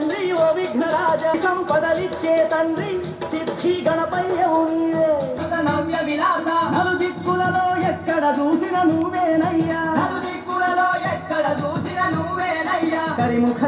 తండ్రి ఓ విఘ్నరాజ సంపదలిచ్చే తండ్రి సిద్ధి గణపయ్యవు నీవే నవ్య విలాస నలు దిక్కులలో ఎక్కడ చూసిన నువ్వేనయ్యా? దిక్కులలో ఎక్కడ చూసిన నువ్వేనయ్యా? కరిముఖ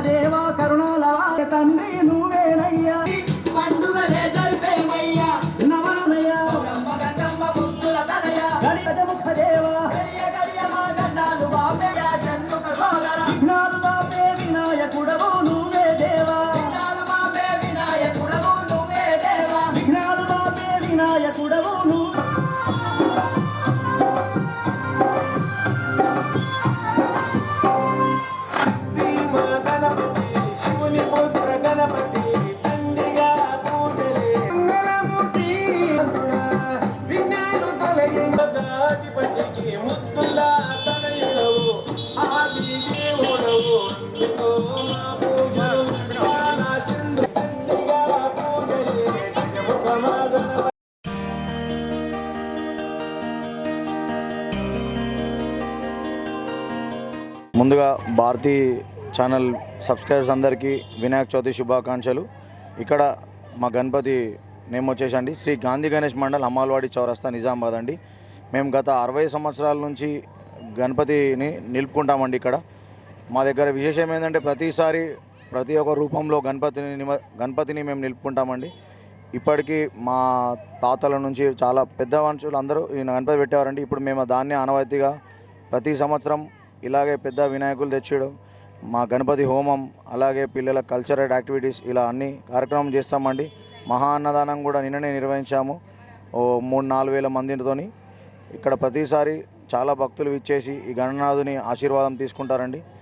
ముందుగా భారతీ ఛానల్ సబ్స్క్రైబర్స్ అందరికీ వినాయక చవితి శుభాకాంక్షలు. ఇక్కడ మా గణపతి నేమ్ వచ్చేసండి. శ్రీ గాంధీ గణేష్ మండల్ అమ్మాలవాడి చౌరస్తా నిజామాబాద్ అండి. మేము గత అరవై సంవత్సరాల నుంచి గణపతిని నిలుపుకుంటామండి ఇక్కడ. మా దగ్గర విశేషం ఏంటంటే ప్రతిసారి ప్రతి ఒక్క రూపంలో గణపతిని నిమ- గణపతిని మేము నిలుపుకుంటామండి. ఇప్పటికీ మా తాతల నుంచి చాలా పెద్ద మనుషులు అందరూ ఈ గణపతి పెట్టేవారండి. ఇప్పుడు మేము దాన్ని ఆనవాయితీగా ప్రతి సంవత్సరం ఇలాగే పెద్ద వినాయకులు తెచ్చడం మా గణపతి హోమం అలాగే పిల్లల కల్చరల్ యాక్టివిటీస్ ఇలా అన్ని కార్యక్రమం చేస్తామండి. మహా అన్నదానం కూడా నిన్ననే నిర్వహించాము. ఓ మూడు నాలుగు వేల మందితోని ఇక్కడ ప్రతిసారి చాలా భక్తులు ఇచ్చేసి ఈ గణనాథుని ఆశీర్వాదం తీసుకుంటారండి.